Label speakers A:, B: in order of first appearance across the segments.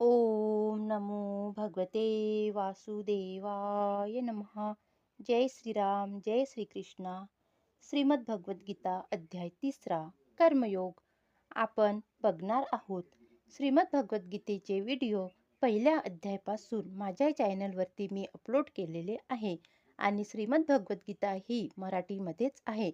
A: ओम नमो भगवते वासुदेवाय नमः। जय श्रीराम जय श्रीकृष्णा। श्रीमद भगवद्गीता अध्याय तिसरा कर्मयोग। आपण बघणार आहोत श्रीमद भगवद्गीतेचे व्हिडिओ पहिल्या अध्यायापासून माझ्या चॅनलवरती मी अपलोड केलेले आहे आणि श्रीमद भगवद्गीता ही मराठीमध्येच आहे.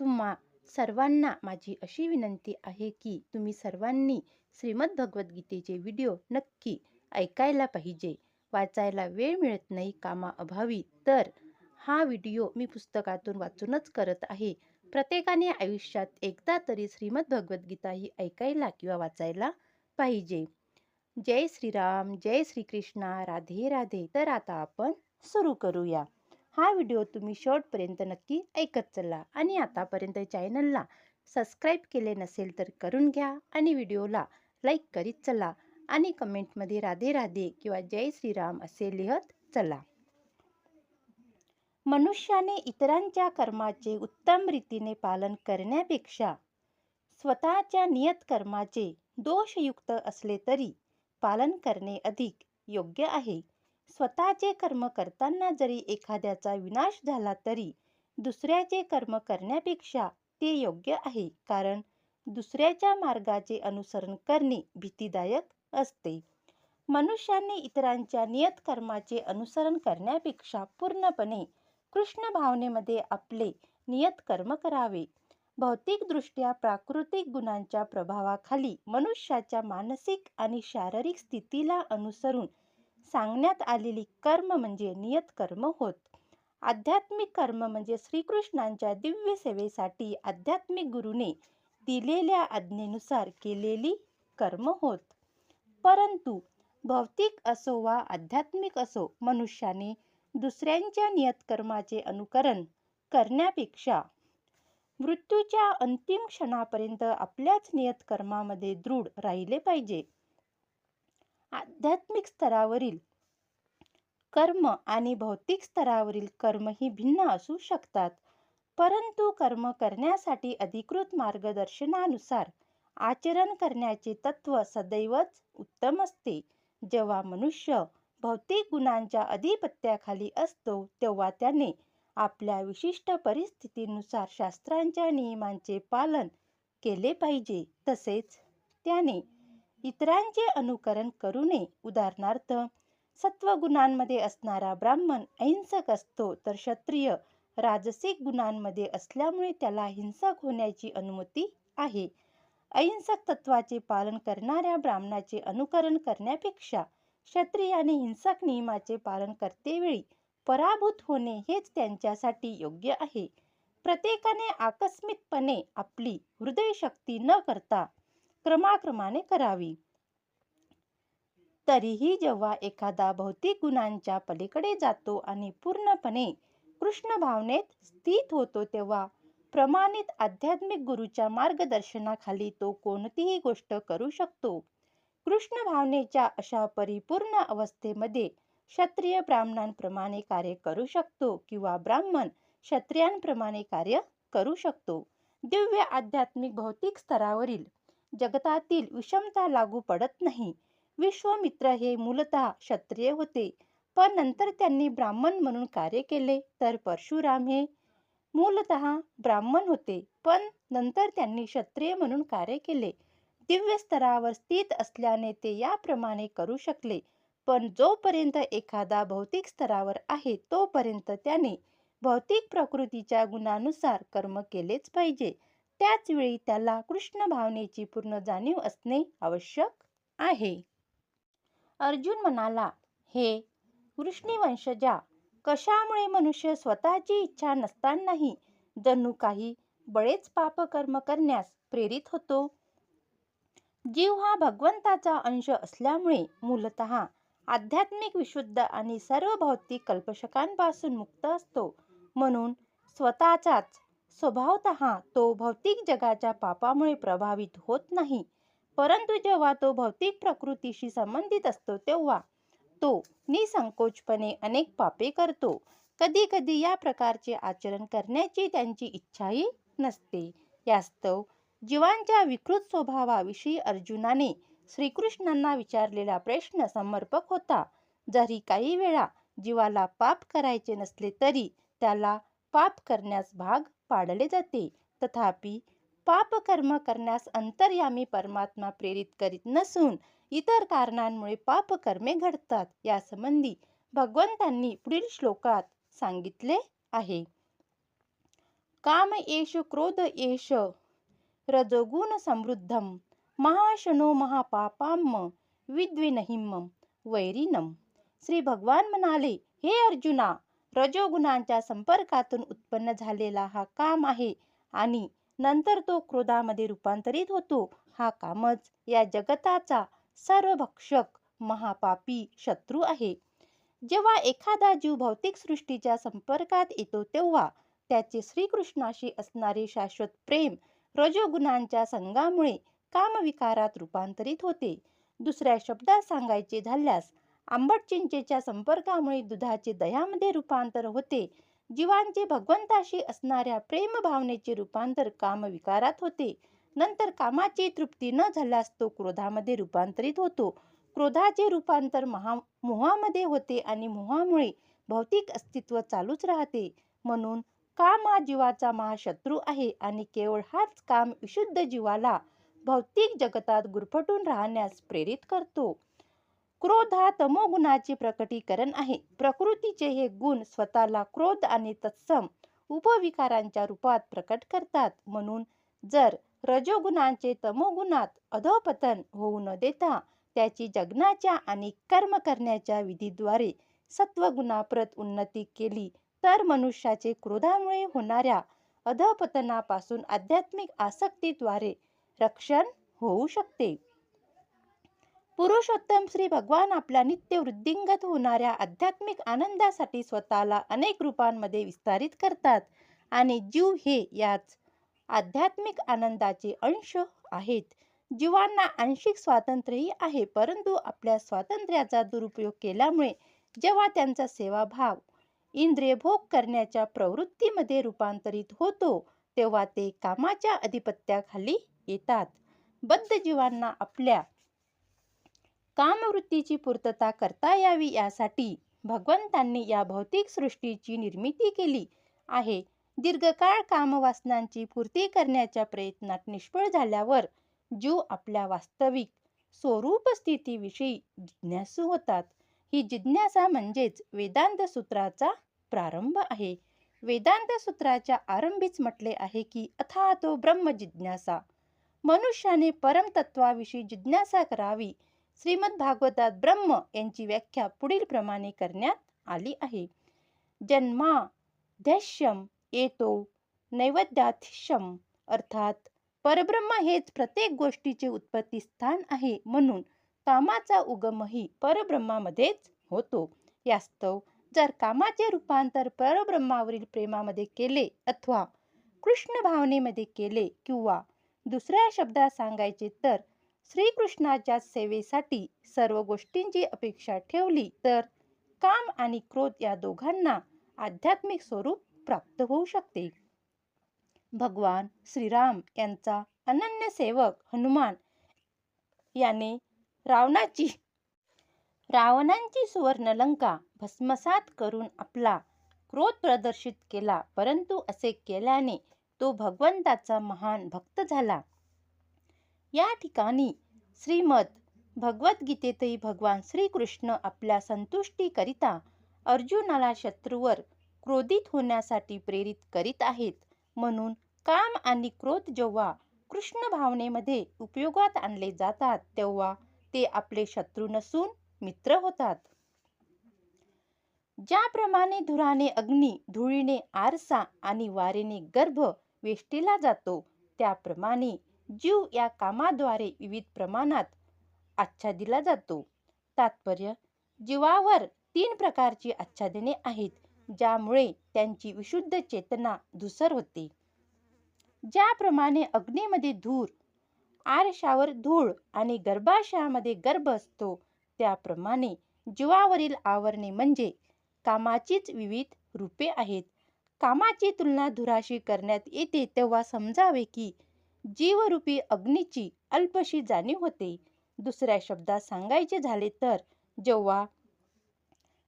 A: तुम्हा सर्वांना माझी अशी विनंती आहे की तुम्ही सर्वांनी श्रीमद भगवद्गीतेचे व्हिडिओ नक्की ऐकायला पाहिजे. वाचायला वेळ मिळत नाही कामाअभावी तर हा व्हिडिओ मी पुस्तकातून वाचूनच करत आहे. प्रत्येकाने आयुष्यात एकदा तरी श्रीमद भगवद्गीता ही ऐकायला किंवा वाचायला पाहिजे. जय श्रीराम जय श्रीकृष्णा राधे राधे. तर आता आपण सुरू करूया. हा व्हिडिओ तुम्ही शेवटपर्यंत नक्की ऐकत चला आणि आतापर्यंत चॅनलला सबस्क्राईब केले नसेल तर करून घ्या आणि व्हिडिओला लाईक करीत चला आणि कमेंटमध्ये राधे राधे किंवा जय श्रीराम असे लिहत चला. मनुष्याने इतरांच्या कर्माचे उत्तम रीतीने पालन करण्यापेक्षा स्वतःच्या नियत कर्माचे दोषयुक्त असले तरी पालन करणे अधिक योग्य आहे. स्वतःचे कर्म करताना जरी एखाद्याचा विनाश झाला तरी दुसऱ्याचे कर्म करण्यापेक्षा ते योग्य आहे कारण दुसऱ्याच्या मार्गाचे अनुसरण करणे भीतीदायक असते. मनुष्याने इतरांच्या नियत कर्माचे अनुसरण करण्यापेक्षा पूर्णपणे कृष्ण भावनेमध्ये आपले नियत कर्म करावे. भौतिकदृष्ट्या प्राकृतिक गुणांच्या प्रभावाखाली मनुष्याच्या मानसिक आणि शारीरिक स्थितीला अनुसरून सांगण्यात आलेली कर्म म्हणजे नियत कर्म होत. आध्यात्मिक कर्म म्हणजे श्रीकृष्णांच्या दिव्य सेवेसाठी आध्यात्मिक गुरुने दिलेल्या आज्ञेनुसार केलेली कर्म होत. परंतु भौतिक असो वा आध्यात्मिक असो मनुष्याने दुसऱ्यांच्या नियतकर्माचे अनुकरण करण्यापेक्षा मृत्यूच्या अंतिम क्षणापर्यंत आपल्याच नियतकर्मामध्ये दृढ राहिले पाहिजे. आध्यात्मिक स्तरावरील कर्म आणि भौतिक स्तरावरील कर्म ही भिन्न असू शकतात. परंतु कर्म करण्यासाठी अधिकृत मार्गदर्शनानुसार आचरण करण्याचे तत्व सदैवच उत्तम असते. जेव्हा मनुष्य भौतिक गुणांच्या अधिपत्याखाली असतो तेव्हा त्याने आपल्या विशिष्ट परिस्थितीनुसार शास्त्रांच्या नियमांचे पालन केले पाहिजे. तसेच त्याने इतरांचे अनुकरण करू नये. उदाहरणार्थ सत्वगुणांमध्ये असणारा ब्राह्मण अहिंसक असतो तर क्षत्रिय राजसिक गुणांमध्ये असल्यामुळे त्याला हिंसक होण्याची अनुमती आहे. अहिंसक तत्वाचे पालन करणाऱ्या ब्राह्मणाचे अनुकरण करण्यापेक्षा क्षत्रियाने हिंसक नियमाचे पालन करतेवेळी पराभूत होणे हेच त्यांच्यासाठी योग्य आहे. प्रत्येकाने आकस्मिकपणे आपली हृदयशक्ती न करता क्रमाक्रमाने करावी. तरीही जेव्हा एखादा भौतिक गुणांच्या पलीकडे जातो आणि पूर्णपणे कृष्ण भावनेत स्थित होतो तेव्हा प्रमाणित आध्यात्मिक गुरुच्या मार्गदर्शनाखाली तो कोणतीही गोष्ट करू शकतो. कृष्ण भावनेच्या अशा परिपूर्ण अवस्थेमध्ये क्षत्रिय ब्राह्मणांप्रमाणे कार्य करू शकतो किंवा ब्राह्मण क्षत्रियांप्रमाणे कार्य करू शकतो. दिव्य आध्यात्मिक भौतिक स्तरावरील जगतातील विषमता लागू पडत नाही. विश्वामित्र हे मूलतः क्षत्रिय होते. पण नंतर त्यांनी ब्राह्मण म्हणून कार्य केले तर परशुराम हे मूलतः ब्राह्मण होते. पण नंतर त्यांनी क्षत्रिय म्हणून कार्य केले. दिव्य स्तरावर स्थित असल्याने ते याप्रमाणे करू शकले. पण जोपर्यंत एखादा भौतिक स्तरावर आहे तोपर्यंत त्याने भौतिक प्रकृतीच्या गुणानुसार कर्म केलेच पाहिजे. त्याच वेळी त्याला कृष्ण भावनेची पूर्ण जाणीव असणे आवश्यक आहे. अर्जुन म्हणाला हे कृष्णी वंशजा कशामुळे मनुष्य स्वतःची इच्छा नसतानाही जणू काही बळेच पापकर्म करण्यास प्रेरित होतो? जीव हा भगवंताचा अंश असल्यामुळे मूलत आध्यात्मिक विशुद्ध आणि सर्व भौतिक कल्पशकांपासून मुक्त असतो. म्हणून स्वतःचाच स्वभावत तो भौतिक जगाच्या पापामुळे प्रभावित होत नाही. परंतु जेव्हा तो भौतिक प्रकृतीशी संबंधित असतो तेव्हा तो निसंकोचपणे अनेक पापे करतो. कधी कधी या प्रकारचे आचरण करण्याची त्यांची इच्छाही नसते. यास्तव जीवांच्या विकृत स्वभावाविषयी अर्जुनाने श्रीकृष्णांना विचारलेला प्रश्न समर्पक होता. जरी काही वेळा जीवाला पाप करायचे नसले तरी त्याला पाप करण्यास भाग पाडले जाते. तथापि पाप कर्म करण्यास अंतर्यामी परमात्मा प्रेरित करीत नसून इतर कारणांमुळे पाप कर्मे घडतात यासंबंधी भगवंतांनी पुढील श्लोकात सांगितले आहे. काम एष क्रोध एष रजोगुण समृद्धम महाशनो महापापाम विद्विनहिम वैरिनम. श्री भगवान म्हणाले हे अर्जुना रजोगुणांच्या संपर्कातून उत्पन्न झालेला हा काम आहे आणि नंतर तो क्रोधामध्ये रूपांतरित होतो. हा कामच या जगताचा सर्वभक्षक महापापी शत्रू आहे. जेव्हा एखादा जीव भौतिक सृष्टीच्या संपर्कात येतो तेव्हा त्याचे श्रीकृष्णाशी असणारे शाश्वत प्रेम रजोगुणांच्या संघामुळे कामविकारात रूपांतरित होते. दुसऱ्या शब्दात सांगायचे झाल्यास आंबट चिंचेच्या संपर्कामुळे दुधाचे दह्यामध्ये रूपांतर होते. जीवांचे भगवंताशी असणाऱ्या प्रेम भावनेचे रूपांतर कामविकारात होते. नंतर कामाची तृप्ती न झाल्यास तो क्रोधामध्ये रूपांतरित होतो. क्रोधाचे रूपांतर महा मोहामध्ये होते आणि मोहामुळे भौतिक अस्तित्व चालूच राहते. म्हणून काम हा जीवाचा महाशत्रू आहे आणि केवळ हाच काम विशुद्ध जीवाला भौतिक जगतात गुरफटून राहण्यास प्रेरित करतो. क्रोध हा तमोगुणाचे प्रकटीकरण आहे. प्रकृतीचे हे गुण स्वतःला क्रोध आणि तत्सम उपविकारांच्या रूपात प्रकट करतात. म्हणून जर रजोगुणांचे तमोगुणात अधोपतन होऊ न देता त्याची जगण्याच्या आणि कर्म करण्याच्या विधीद्वारे सत्वगुणाप्रत उन्नती केली तर मनुष्याचे क्रोधामुळे होणाऱ्या अधपतनापासून आध्यात्मिक आसक्तीद्वारे रक्षण होऊ शकते. पुरुषोत्तम श्री भगवान आपल्या नित्य वृद्धिंगत होणाऱ्या आध्यात्मिक आनंदासाठी स्वतःला अनेक रूपांमध्ये विस्तारित करतात. आणि जीव हे याच आध्यात्मिक आनंदाचे अंश आहेत. जीवांना आंशिक स्वातंत्र्यही आहे परंतु आपल्या स्वातंत्र्याचा दुरुपयोग केल्यामुळे जेव्हा त्यांचा सेवाभाव इंद्रिय भोग करण्याच्या प्रवृत्तीमध्ये रूपांतरित होतो तेव्हा ते कामाच्या अधिपत्याखाली येतात. बद्ध जीवांना आपल्या कामवृत्तीची पूर्तता करता यावी यासाठी भगवंतांनी या भौतिक सृष्टीची निर्मिती केली आहे. दीर्घकाळ कामवासनांची पूर्ती करण्याच्या प्रयत्नात निष्फळ झाल्यावर जीव आपल्या वास्तविक स्वरूप स्थितीविषयी जिज्ञासू होतात. ही जिज्ञासा म्हणजेच वेदांत सूत्राचा प्रारंभ आहे. वेदांत सूत्राच्या आरंभीच म्हटले आहे की अथा तो ब्रह्म जिज्ञासा. मनुष्याने परमतत्वाविषयी जिज्ञासा करावी श्रीमद भागवतात ब्रह्म यांची व्याख्या पुढील प्रमाणे करण्यात आली आहे. जन्माध्यक्षम येतो नैवेद्याध्यक्षम अर्थात परब्रह्म हेच प्रत्येक गोष्टीचे उत्पत्ती स्थान आहे म्हणून कामाचा उगमही परब्रह्मामध्येच होतो. यास्तव जर कामाचे रूपांतर परब्रह्मावरील प्रेमामध्ये केले अथवा कृष्ण भावनेमध्ये केले किंवा दुसऱ्या शब्दात सांगायचे तर श्रीकृष्णाच्या सेवेसाठी सर्व गोष्टींची अपेक्षा ठेवली तर काम आणि क्रोध या दोघांना आध्यात्मिक स्वरूप प्राप्त होऊ शकते. भगवान श्रीराम यांचा अनन्य सेवक हनुमान याने रावणाची रावणांची सुवर्णलंका भस्मसात करून आपला क्रोध प्रदर्शित केला परंतु असे केल्याने तो भगवंताचा महान भक्त झाला. या ठिकाणी श्रीमद भगवद्गीतेतही भगवान श्रीकृष्ण आपल्या संतुष्टीकरिता अर्जुनाला शत्रूवर क्रोधित होण्यासाठी प्रेरित करीत आहेत. म्हणून काम आणि क्रोध जेव्हा कृष्ण भावनेमध्ये उपयोगात आणले जातात तेव्हा ते आपले शत्रू नसून मित्र होतात. ज्याप्रमाणे धुराने अग्नी धुळीने आरसा आणि वारेने गर्भ वेष्टीला जातो त्याप्रमाणे जीव या कामाद्वारे विविध प्रमाणात आच्छादिला जातो. तात्पर्य जीवावर तीन प्रकारची आच्छादने आहेत ज्यामुळे त्यांची विशुद्ध चेतना धुसर होते. ज्याप्रमाणे अग्नीमध्ये धूर आरशावर धूळ आणि गर्भाशयामध्ये गर्भ असतो त्याप्रमाणे जीवावरील आवरणे म्हणजे कामाचीच विविध रूपे आहेत. कामाची तुलना धुराशी करण्यात येते तेव्हा समजावे की जीवरूपी अग्नीची अल्पशी जाणीव होते. दुसऱ्या शब्दात सांगायचे झाले तर जेव्हा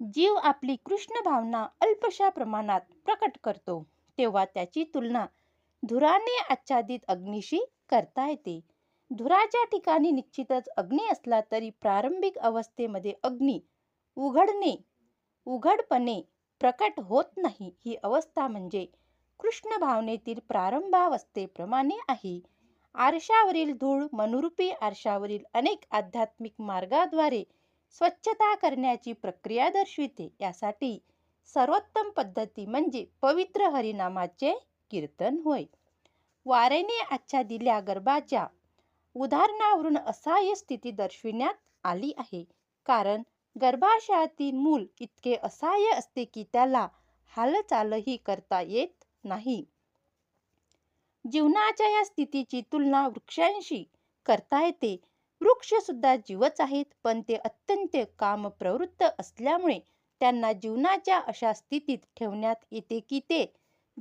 A: जीव आपली कृष्ण भावना अल्पशा प्रमाणात प्रकट करतो तेव्हा त्याची तुलना धुराने आच्छादित अग्नीशी करता येते. धुराच्या ठिकाणी निश्चितच अग्नी असला तरी प्रारंभिक अवस्थेमध्ये अग्नी उघडणे उघडपणे प्रकट होत नाही. ही अवस्था म्हणजे कृष्ण भावनेतील प्रारंभावस्थेप्रमाणे आहे. आरशावरील धूळ मनुरूपी आरशावरील अनेक आध्यात्मिक मार्गाद्वारे स्वच्छता करण्याची प्रक्रिया दर्शविते. यासाठी सर्वोत्तम पद्धती म्हणजे पवित्र हरिनामाचे कीर्तन होय. वारेने आच्छादिल्या गर्भाच्या उदाहरणावरून असहाय्य स्थिती दर्शविण्यात आली आहे. कारण गर्भाशयातील मूल इतके असहाय्य असते की त्याला हालचालही करता येत नाही. जीवनाच्या या स्थितीची तुलना वृक्षांशी करता येते. वृक्ष सुद्धा जीवच आहेत पण ते अत्यंत कामप्रवृत्त असल्यामुळे त्यांना जीवनाच्या अशा स्थितीत ठेवण्यात येते की ते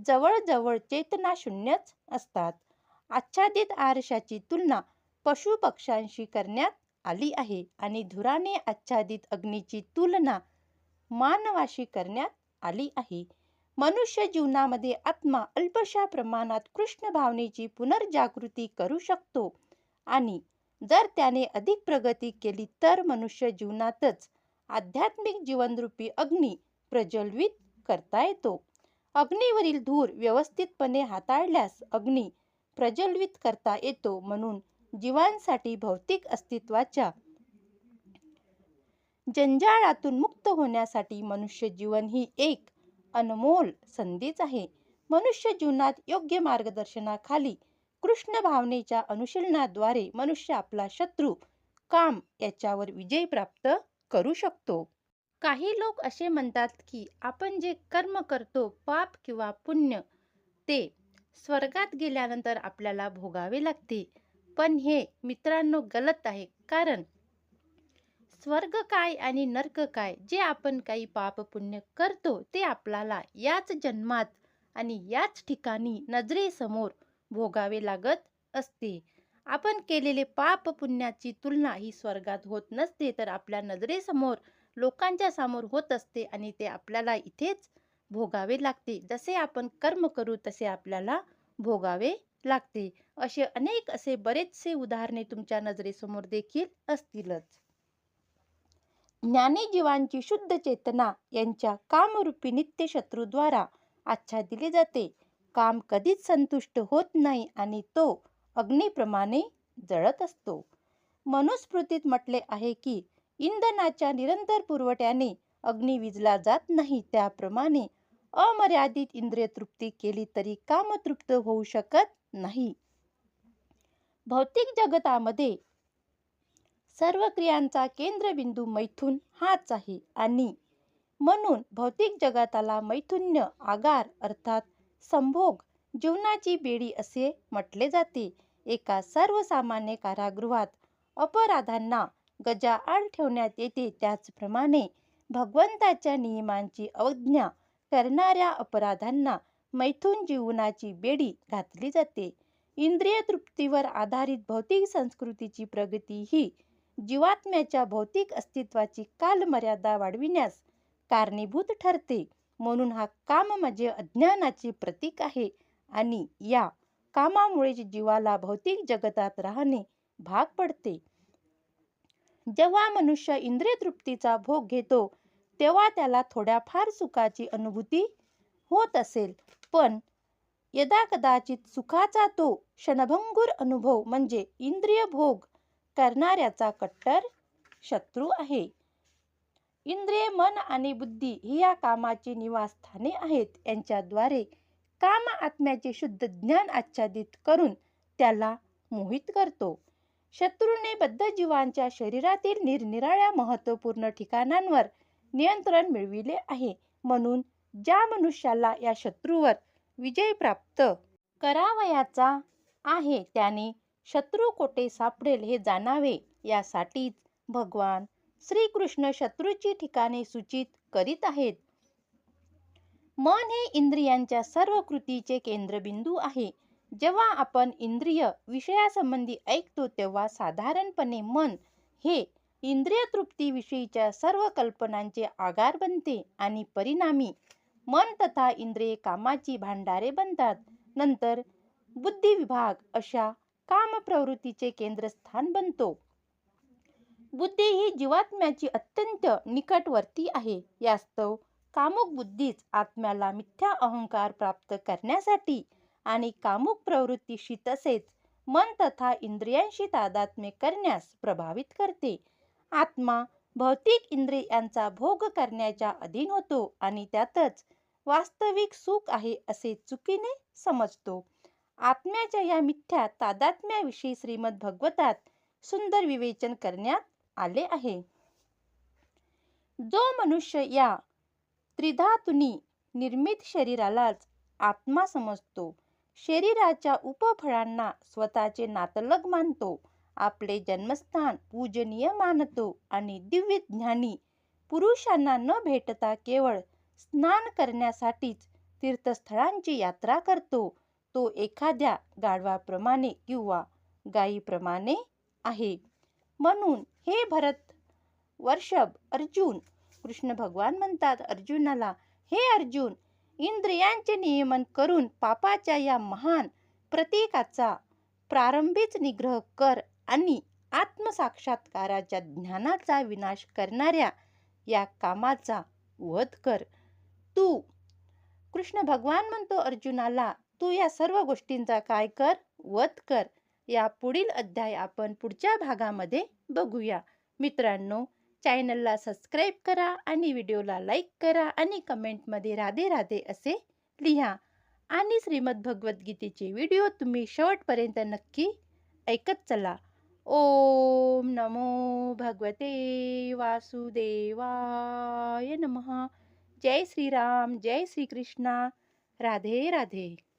A: जवळजवळ चेतनाशून्यच असतात. आच्छादित आरशाची तुलना पशु पक्ष्यांशी करण्यात आली आहे आणि धुराने आच्छादित अग्नीची तुलना मानवाशी करण्यात आली आहे. मनुष्य जीवनामध्ये आत्मा अल्पशा प्रमाणात कृष्ण भावनेची पुनर्जागृती करू शकतो. आणि जर त्याने अधिक प्रगती केली तर मनुष्य जीवनातच आध्यात्मिक जीवनरूपी अग्नी प्रज्वलित करता येतो. अग्नीवरील धूर व्यवस्थितपणे हाताळल्यास अग्नी प्रज्वलित करता येतो म्हणून जीवांसाठी भौतिक अस्तित्वाच्या जंजाळातून मुक्त होण्यासाठी मनुष्य जीवन ही एक अनमोल संधीच आहे. मनुष्य जीवनात योग्य मार्गदर्शनाखाली कृष्ण भावनेच्या अनुशीलनाद्वारे मनुष्य आपला शत्रू काम याच्यावर विजय प्राप्त करू शकतो. काही लोक असे म्हणतात की आपण जे कर्म करतो पाप किंवा पुण्य ते स्वर्गात गेल्यानंतर आपल्याला भोगावे लागते. पण हे मित्रांनो गलत आहे. कारण स्वर्ग काय आणि नर्क काय जे आपण काही पाप पुण्य करतो ते आपल्याला याच जन्मात आणि याच ठिकाणी नजरेसमोर भोगावे लागत असते. आपण केलेले पाप पुण्याची तुलना ही स्वर्गात होत नसते तर आपल्या नजरेसमोर लोकांच्या समोर होत असते आणि ते आपल्याला इथेच भोगावे लागते. जसे आपण कर्म करू तसे आपल्याला भोगावे लागते. असे अनेक असे बरेचसे उदाहरणे तुमच्या नजरेसमोर देखील असतीलच. ज्ञानीजीवांची शुद्ध चेतना यांच्या कामरूपी नित्य शत्रूद्वारा आच्छादिले जाते. काम कधीच संतुष्ट होत नाही आणि तो अग्नीप्रमाणे जळत असतो. मनुस्मृतीत म्हटले आहे की इंधनाच्या निरंतर पुरवठ्याने अग्नी विजला जात नाही. त्याप्रमाणे अमर्यादित इंद्रिय तृप्ती केली तरी कामतृप्त होऊ शकत नाही. भौतिक जगतामध्ये सर्व क्रियांचा केंद्रबिंदू मैथून हाच आहे. आणि म्हणून भौतिक जगाताला मैथुन्य आगार अर्थात संभोग जीवनाची बेडी असे म्हटले जाते. एका सर्वसामान्य कारागृहात अपराधांना गजा आड ठेवण्यात येते. त्याचप्रमाणे भगवंताच्या नियमांची अवज्ञा करणाऱ्या अपराधांना मैथून जीवनाची बेडी घातली जाते. इंद्रिय तृप्तीवर आधारित भौतिक संस्कृतीची प्रगती ही जीवात्म्याच्या भौतिक अस्तित्वाची कालमर्यादा वाढविण्यास कारणीभूत ठरते. म्हणून हा काम म्हणजे अज्ञानाचे प्रतीक आहे आणि या कामामुळेच जीवाला भौतिक जगतात राहणे भाग पडते. जेव्हा मनुष्य इंद्रिय तृप्तीचा भोग घेतो तेव्हा त्याला थोड्याफार सुखाची अनुभूती होत असेल. पण यदा कदाचित सुखाचा तो क्षणभंगूर अनुभव म्हणजे इंद्रिय भोग करणाऱ्याचा कट्टर शत्रू आहे. इंद्रिय मन आणि बुद्धी ही या कामाची निवासस्थाने आहेत. यांच्याद्वारे काम आत्म्याचे शुद्ध ज्ञान आच्छादित करून त्याला मोहित करतो. शत्रूने बद्ध जीवांच्या शरीरातील निरनिराळ्या महत्त्वपूर्ण ठिकाणांवर नियंत्रण मिळविले आहे. म्हणून ज्या मनुष्याला या शत्रूवर विजय प्राप्त करावयाचा आहे त्याने शत्रू कोठे सापडेल हे जाणावे यासाठीच भगवान श्रीकृष्ण शत्रूची ठिकाणे सूचित करीत आहेत. मन हे इंद्रियांच्या सर्व कृतीचे केंद्रबिंदू आहे. जेव्हा आपण इंद्रिय विषयासंबंधी ऐकतो तेव्हा साधारणपणे मन हे इंद्रिय तृप्तीविषयीच्या सर्व कल्पनांचे आगार बनते आणि परिणामी मन तथा इंद्रिये कामाची भांडारे बनतात. नंतर बुद्धिविभाग अशा कामप्रवृत्तीचे केंद्रस्थान बनतो. बुद्धी ही जीवात्म्याची अत्यंत निकटवर्ती आहे. यास्तव कामुक बुद्धीच आत्म्याला मिथ्या अहंकार प्राप्त करण्यासाठी आणि कामुक प्रवृत्तीशी तसेच मन तथा इंद्रियांशी तादात्म्य करण्यास प्रभावित करते. आत्मा भौतिक इंद्रियांचा भोग करण्याच्या अधीन होतो आणि त्यातच वास्तविक सुख आहे असे चुकीने समजतो. आत्म्याच्या या मिथ्या तादात्म्याविषयी श्रीमद भगवतात सुंदर विवेचन करण्यात आले आहे. जो मनुष्य या त्रिधातुनी निर्मित शरीरालाच आत्मा समजतो शरीराच्या उपफळांना स्वतःचे नातलग मानतो आपले जन्मस्थान पूजनीय मानतो आणि दिव्य ज्ञानी पुरुषांना न भेटता केवळ स्नान करण्यासाठीच तीर्थस्थळांची यात्रा करतो तो एखाद्या गाढवाप्रमाणे किंवा गायीप्रमाणे आहे. म्हणून हे भरत वर्षभ अर्जुन कृष्ण भगवान म्हणतात अर्जुनाला हे अर्जुन इंद्रियांचे नियमन करून पापाच्या या महान प्रतीकाचा प्रारंभीच निग्रह कर आणि आत्मसाक्षात्काराच्या ज्ञानाचा विनाश करणाऱ्या या कामाचा वध कर. तू कृष्ण भगवान म्हणतो अर्जुनाला तू या सर्व गोष्टींचा काय कर वध कर. या पुढील अध्याय आपण पुढच्या भागामध्ये बघूया. मित्रांनो चॅनलला सबस्क्राईब करा आणि व्हिडिओला लाईक करा आणि कमेंटमध्ये राधे राधे असे लिहा. आणि श्रीमद भगवद्गीतेचे व्हिडिओ तुम्ही शेवटपर्यंत नक्की ऐकत चला. ओम नमो भगवते वासुदेवाय नमः. जय श्रीराम जय श्रीकृष्णा. राधे राधे.